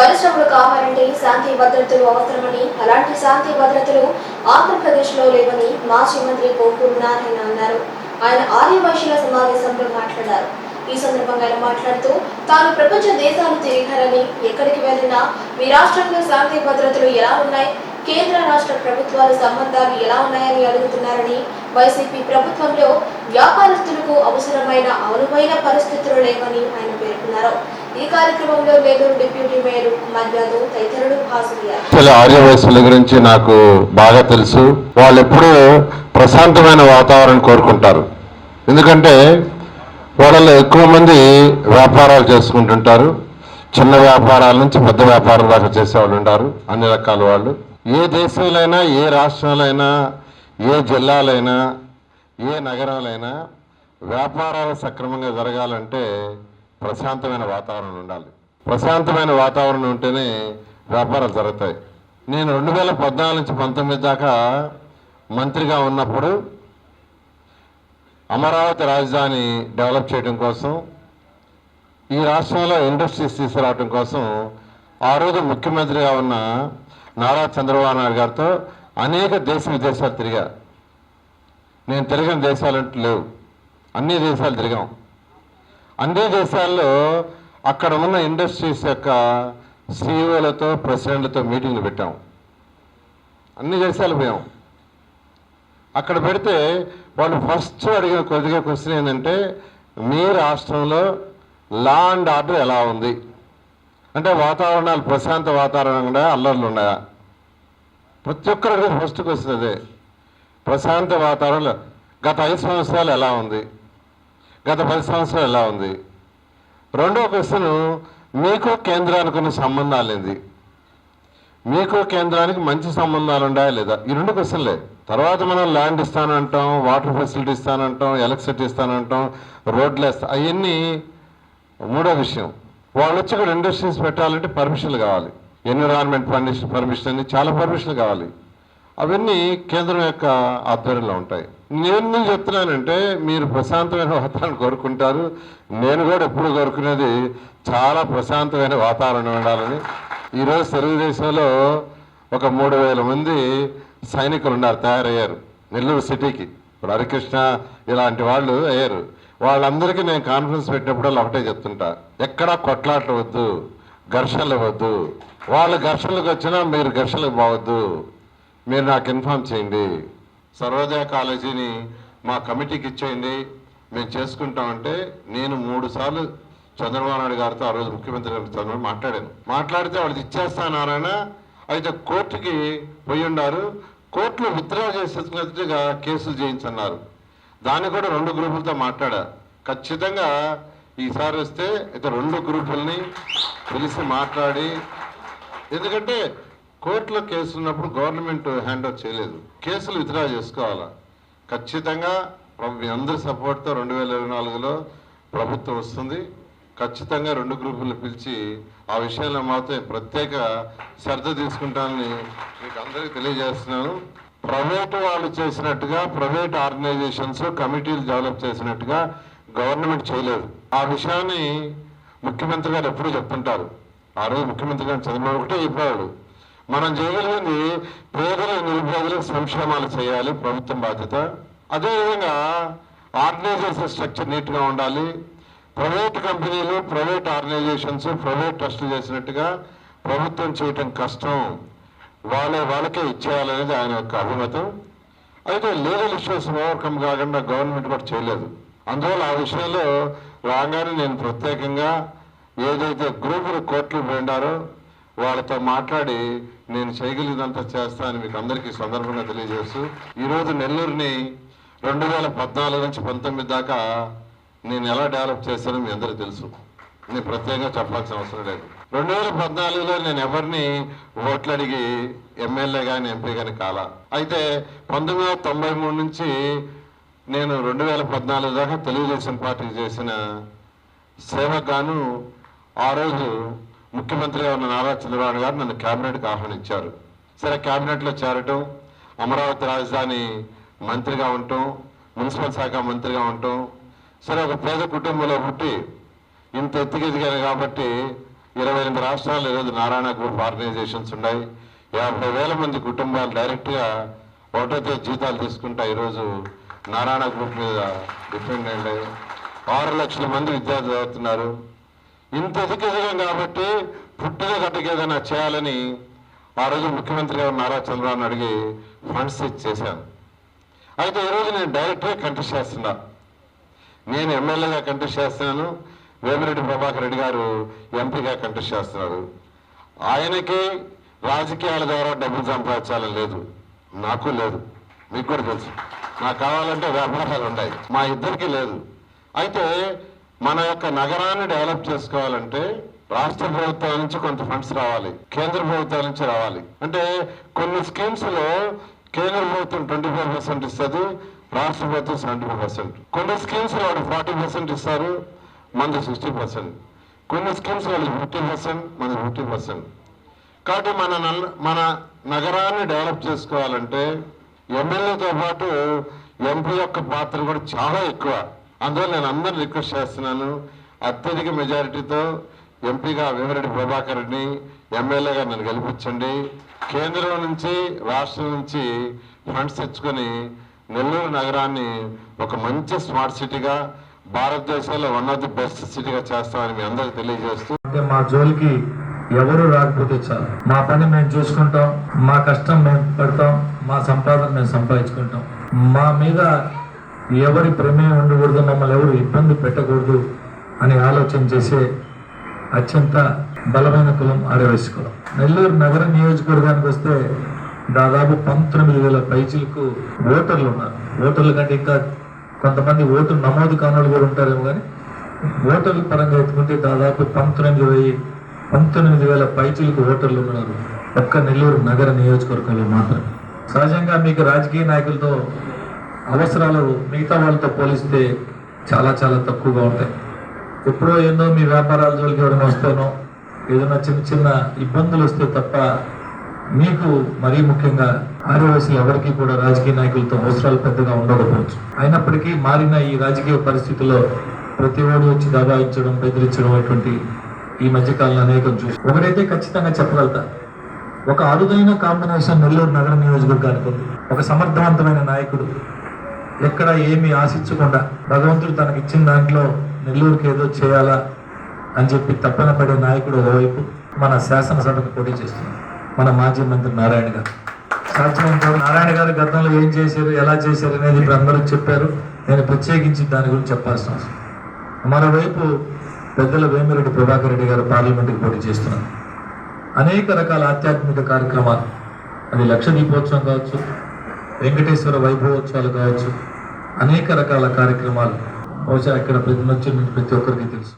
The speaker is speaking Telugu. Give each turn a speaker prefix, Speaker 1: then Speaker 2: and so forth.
Speaker 1: పరిశ్రమలు కావాలంటే శాంతి భద్రతలు అవసరమని అలాంటి శాంతి భద్రతలు ఆంధ్రప్రదేశ్లో లేవని మాజీ మంత్రి కోకూరు నారాయణ అన్నారు. ఆయన ఆర్యవైశ్యుల సమావేశంలో మాట్లాడారు. ఈ సందర్భంగా ఆయన మాట్లాడుతూ తాను ప్రపంచ దేశాలు తిరిగారని ఎక్కడికి వెళ్ళినా మీ రాష్ట్రంలో శాంతి భద్రతలు ఎలా ఉన్నాయి కేంద్ర రాష్ట్ర ప్రభుత్వాల సంబంధాలు ఎలా ఉన్నాయని అడుగుతున్నారని వైసీపీ ప్రభుత్వంలో వ్యాపారస్తులకు అవసరమైన అనువైన పరిస్థితులు లేవని ఆయన పేర్కొన్నారు. ఈ కార్యక్రమంలో నెల్లూరు డిప్యూటీ మేయర్ తదితరులు హాజరయ్యారు.
Speaker 2: ఆర్యవయస్సుల గురించి నాకు బాగా తెలుసు. వాళ్ళు ఎప్పుడూ ప్రశాంతమైన వాతావరణం కోరుకుంటారు. ఎందుకంటే వాళ్ళలో ఎక్కువ మంది వ్యాపారాలు చేసుకుంటుంటారు. చిన్న వ్యాపారాల నుంచి పెద్ద వ్యాపారం దాకా చేసేవాళ్ళు ఉంటారు. అన్ని రకాల వాళ్ళు. ఏ దేశంలో ఏ రాష్ట్రాలైనా ఏ జిల్లాలైనా ఏ నగరాలైనా వ్యాపారాలు సక్రమంగా జరగాలంటే ప్రశాంతమైన వాతావరణం ఉండాలి. ప్రశాంతమైన వాతావరణం ఉంటేనే వ్యాపారాలు జరుగుతాయి. నేను రెండు వేల పద్నాలుగు నుంచి పంతొమ్మిది దాకా మంత్రిగా ఉన్నప్పుడు అమరావతి రాజధాని డెవలప్ చేయడం కోసం ఈ రాష్ట్రంలో ఇండస్ట్రీస్ తీసుకురావడం కోసం ఆ రోజు ముఖ్యమంత్రిగా ఉన్న నారా చంద్రబాబు నాయుడు గారితో అనేక దేశ విదేశాలు తిరిగా. నేను తిరిగిన దేశాలంటూ లేవు. అన్ని దేశాలు తిరిగాం. అన్ని దేశాల్లో అక్కడ ఉన్న ఇండస్ట్రీస్ యొక్క సీఈఓలతో ప్రెసిడెంట్లతో మీటింగ్లు పెట్టాం. అన్ని దేశాలు పోయాం. అక్కడ పెడితే వాళ్ళు ఫస్ట్ అడిగిన కొద్దిగా క్వశ్చన్ ఏంటంటే మీ రాష్ట్రంలో లా అండ్ ఆర్డర్ ఎలా ఉంది? అంటే వాతావరణాలు ప్రశాంత వాతావరణం ఉన్నాయా అల్లర్లు ఉన్నాయా? ప్రతి ఒక్కరికి ఫస్ట్ క్వశ్చన్ అదే. ప్రశాంత వాతావరణంలో గత ఐదు సంవత్సరాలు ఎలా ఉంది? గత పది సంవత్సరాలు ఎలా ఉంది? రెండో క్వశ్చన్ మీకు కేంద్రానికి ఉన్న సంబంధాలు ఏంది? మీకు కేంద్రానికి మంచి సంబంధాలు ఉన్నాయా లేదా? ఈ రెండు క్వశ్చన్లే తర్వాత మనం ల్యాండ్ ఇస్తానంటాం వాటర్ ఫెసిలిటీ ఇస్తానంటాం ఎలక్ట్రిసిటీ ఇస్తానంటాం రోడ్లు వేస్తా అవన్నీ మూడో విషయం. వాళ్ళు వచ్చి ఇక్కడ ఇండస్ట్రీస్ పెట్టాలంటే పర్మిషన్లు కావాలి. ఎన్విరాన్మెంట్ పర్మిషన్ పర్మిషన్ అని చాలా పర్మిషన్లు కావాలి. అవన్నీ కేంద్రం యొక్క ఆధ్వర్యంలో ఉంటాయి. నేను నేను చెప్తున్నానంటే మీరు ప్రశాంతమైన వాతావరణం కోరుకుంటారు. నేను కూడా ఎప్పుడు కోరుకునేది చాలా ప్రశాంతమైన వాతావరణం ఉండాలని. ఈరోజు తెలుగుదేశంలో ఒక మూడు వేల మంది సైనికులు ఉన్నారు తయారయ్యారు. నెల్లూరు సిటీకి. ఇప్పుడు హరికృష్ణ ఇలాంటి వాళ్ళు అయ్యారు. వాళ్ళందరికీ నేను కాన్ఫరెన్స్ పెట్టినప్పుడు ఒకటే చెప్తుంటా. ఎక్కడా కొట్లాటలు వద్దు ఘర్షణలు వద్దు. వాళ్ళు ఘర్షణలకు వచ్చినా మీరు ఘర్షణలకు పోవద్దు. మీరు నాకు ఇన్ఫామ్ చేయండి. సర్వోదయ కాలేజీని మా కమిటీకి ఇచ్చేయండి. మేము చేసుకుంటామంటే నేను మూడు సార్లు చంద్రబాబు నాయుడు గారితో ఆ రోజు ముఖ్యమంత్రి గారితో చంద్రబాబు మాట్లాడాను. మాట్లాడితే వాళ్ళకి ఇచ్చేస్తానారాయణ అయితే కోర్టుకి పోయి ఉండారు. కోర్టులో విత్డ్రా చేసేట్టుగా కేసులు చేయించన్నారు. దాన్ని కూడా రెండు గ్రూపులతో మాట్లాడా. ఖచ్చితంగా ఈసారి వస్తే అయితే రెండు గ్రూపుల్ని పిలిచి మాట్లాడి. ఎందుకంటే కోర్టులో కేసు ఉన్నప్పుడు గవర్నమెంట్ హ్యాండ్ ఓవర్ చేయలేదు. కేసులు విత్డ్రా చేసుకోవాలా? ఖచ్చితంగా మీ అందరి సపోర్ట్తో రెండు వేల ఇరవై నాలుగులో ప్రభుత్వం వస్తుంది. ఖచ్చితంగా రెండు గ్రూపులు పిలిచి ఆ విషయంలో మాత్రం ప్రత్యేక శ్రద్ధ తీసుకుంటానని మీకు అందరికీ తెలియజేస్తున్నాను. ప్రైవేట్ వాళ్ళు చేసినట్టుగా ప్రైవేట్ ఆర్గనైజేషన్స్ కమిటీలు డెవలప్ చేసినట్టుగా గవర్నమెంట్ చేయలేదు. ఆ విషయాన్ని ముఖ్యమంత్రి గారు ఎప్పుడూ చెప్తుంటారు. ఆ రోజు ముఖ్యమంత్రి గారు చంద్రబాబు ఒకటే చెప్పాడు. మనం చేయగలిగింది పేదల నిరుపేదలకు సంక్షేమాలు చేయాలి ప్రభుత్వం బాధ్యత. అదేవిధంగా ఆర్గనైజేషన్ స్ట్రక్చర్ నీట్గా ఉండాలి. ప్రైవేట్ కంపెనీలు ప్రైవేట్ ఆర్గనైజేషన్స్ ప్రైవేట్ ట్రస్టులు చేసినట్టుగా ప్రభుత్వం చేయటం కష్టం. వాళ్ళే వాళ్ళకే ఇచ్చేయాలనేది ఆయన యొక్క అభిమతం. అయితే లీగల్ ఇష్యూస్ ఓవర్కమ్ కాకుండా గవర్నమెంట్ కూడా చేయలేదు. అందువల్ల ఆ విషయంలో రాగానే నేను ప్రత్యేకంగా ఏదైతే గ్రూపులు కోర్టులు పోయినారో వాళ్ళతో మాట్లాడి నేను చేయగలిగినంత చేస్తానని మీకు అందరికీ సందర్భంగా తెలియజేస్తూ ఈరోజు నెల్లూరుని రెండు వేల పద్నాలుగు నుంచి పంతొమ్మిది దాకా నేను ఎలా డెవలప్ చేశానో మీ అందరికీ తెలుసు. నేను ప్రత్యేకంగా చెప్పాల్సిన అవసరం లేదు. రెండు వేల పద్నాలుగులో నేను ఎవరిని ఓట్లు అడిగి ఎమ్మెల్యే కానీ ఎంపీ కానీ కాలా. అయితే పంతొమ్మిది వందల తొంభై మూడు నుంచి నేను రెండు వేల పద్నాలుగు దాకా తెలుగుదేశం పార్టీకి చేసిన సేవకు గాను ఆ రోజు ముఖ్యమంత్రిగా ఉన్న నారా చంద్రబాబు గారు నన్ను క్యాబినెట్కి ఆహ్వానించారు. సరే క్యాబినెట్లో చేరటం అమరావతి రాజధాని మంత్రిగా ఉండటం మున్సిపల్ శాఖ మంత్రిగా ఉండటం సరే ఒక పేద కుటుంబంలో పుట్టి ఇంత ఎత్తుకెదిగాను కాబట్టి ఇరవై ఎనిమిది రాష్ట్రాలు ఈరోజు నారాయణ గ్రూప్ ఆర్గనైజేషన్స్ ఉన్నాయి. యాభై వేల మంది కుటుంబాలు డైరెక్ట్గా ఒకటో తేదీ జీతాలు తీసుకుంటా ఈరోజు నారాయణ గ్రూప్ మీద డిపెండ్ అయ్యాయి. ఆరు లక్షల మంది విద్యార్థులు చదువుతున్నారు. ఇంత ఎదుకెదగం కాబట్టి పుట్టిన గడ్డకి ఏదైనా చేయాలని ఆ రోజు ముఖ్యమంత్రి గారు నారా చంద్రబాబు అడిగి ఫండ్స్ ఇచ్చేసాను చేశాను. అయితే ఈరోజు నేను డైరెక్ట్గా కంటెస్ట్ చేస్తున్నా. నేను ఎమ్మెల్యేగా కంటెస్ట్ చేస్తున్నాను. వేమిరెడ్డి ప్రభాకర్ రెడ్డి గారు ఎంపీగా కంటెస్ట్ చేస్తున్నారు. ఆయనకి రాజకీయాల ద్వారా డబ్బులు సంపాదించాలని లేదు. నాకు లేదు. మీకు కూడా తెలుసు. నాకు కావాలంటే వ్యాపారాలు ఉన్నాయి మా ఇద్దరికి లేదు. అయితే మన యొక్క నగరాన్ని డెవలప్ చేసుకోవాలంటే రాష్ట్ర ప్రభుత్వాల నుంచి కొంత ఫండ్స్ రావాలి కేంద్ర ప్రభుత్వాల నుంచి రావాలి. అంటే కొన్ని స్కీమ్స్లో కేంద్ర ప్రభుత్వం ట్వంటీ ఫైవ్ పర్సెంట్ ఇస్తుంది రాష్ట్ర ప్రభుత్వం సెవెంటీ ఫైవ్ పర్సెంట్. కొన్ని స్కీమ్స్ వాళ్ళు ఫార్టీ పర్సెంట్ ఇస్తారు మనది సిక్స్టీ పర్సెంట్. కొన్ని స్కీమ్స్ వాళ్ళు ఫిఫ్టీ పర్సెంట్ మనది ఫిఫ్టీ పర్సెంట్. కాబట్టి మన నల్ల- మన నగరాన్ని డెవలప్ చేసుకోవాలంటే ఎమ్మెల్యేతో పాటు ఎంపీ యొక్క పాత్ర కూడా చాలా ఎక్కువ. అందువల్ల నేను అందరిని రిక్వెస్ట్ చేస్తున్నాను. అత్యధిక మెజారిటీతో ఎంపీగా వేమిరెడ్డి ప్రభాకర్ రెడ్డిని ఎమ్మెల్యేగా నన్ను గెలిపించండి. కేంద్రం నుంచి రాష్ట్రం నుంచి ఫండ్స్ తెచ్చుకొని నెల్లూరు నగరాన్ని ఒక మంచి స్మార్ట్ సిటీగా భారతదేశంలో వన్ ఆఫ్ ది బెస్ట్ సిటీగా చేస్తామని మీ అందరికి తెలియజేస్తూ.
Speaker 3: మా జోలికి ఎవరు రాకపోతే చాలు. మా పని మేము చూసుకుంటాం మా కష్టం మేము పడతాం మా సంపాదన మేము సంపాదించుకుంటాం. మా మీద ఎవరి ప్రమేయం ఉండకూడదు మమ్మల్ని ఎవరు ఇబ్బంది పెట్టకూడదు అని ఆలోచన చేసే అత్యంత బలమైన కులం ఆర్యవైశ్య కులం. నెల్లూరు నగర నియోజకవర్గానికి వస్తే దాదాపు పంతొమ్మిది వేల పైచిలకు ఓటర్లు ఉన్నారు. ఓటర్ల కంటే ఇంకా కొంతమంది ఓటు నమోదు కానులు కూడా ఉంటారేమో కానీ ఓటర్ల పరంగా ఎత్తుకుంటే దాదాపు పంతొమ్మిది వెయ్యి పంతొమ్మిది వేల పైచిలకు ఓటర్లు ఉన్నారు. ఒక్క నెల్లూరు నగర నియోజకవర్గంలో మాత్రమే. సహజంగా మీకు రాజకీయ నాయకులతో అవసరాలు మిగతా వాళ్ళతో పోలిస్తే చాలా చాలా తక్కువగా ఉంటాయి. ఎప్పుడో ఎన్నో మీ వ్యాపారాల జోలికి ఎవరైనా వస్తాను ఏదైనా చిన్న చిన్న ఇబ్బందులు వస్తే తప్ప మీకు మరీ ముఖ్యంగా ఆర్యవయసులు ఎవరికి కూడా రాజకీయ నాయకులతో అవసరాలు పెద్దగా ఉండకపోవచ్చు. అయినప్పటికీ మారిన ఈ రాజకీయ పరిస్థితుల్లో ప్రతి ఓడి వచ్చి దబాయించడం బెదిరించడం అటువంటి ఈ మధ్యకాలంలో అనేకం చూసి ఒకటైతే ఖచ్చితంగా చెప్పగలుగుతా ఒక అరుదైన కాంబినేషన్ నెల్లూరు నగర నియోజకవర్గానికి ఉంది. ఒక సమర్థవంతమైన నాయకుడు ఎక్కడ ఏమి ఆశించకుండా భగవంతుడు తనకు ఇచ్చిన దాంట్లో నెల్లూరుకి ఏదో చేయాలా అని చెప్పి తప్పన పడే నాయకుడు ఒకవైపు మన శాసనసభకు పోటీ చేస్తుంది మన మాజీ మంత్రి నారాయణ గారు. సాధ్యమైనంత నారాయణ గారు గతంలో ఏం చేశారు ఎలా చేశారు అనేది ఇప్పుడు అందరూ చెప్పారు. నేను ప్రత్యేకించి దాని గురించి చెప్పాల్సిన అవసరం మరోవైపు పెద్దల వేమిరెడ్డి ప్రభాకర్ రెడ్డి గారు పార్లమెంటుకు పోటీ చేస్తున్నారు. అనేక రకాల ఆధ్యాత్మిక కార్యక్రమాలు. అది లక్ష దీపోత్సవం కావచ్చు వెంకటేశ్వర వైభవోత్సవాలు కావచ్చు అనేక రకాల కార్యక్రమాలు బహుశా ఇక్కడ ప్రతి నుంచి ప్రతి ఒక్కరికి తెలుసు.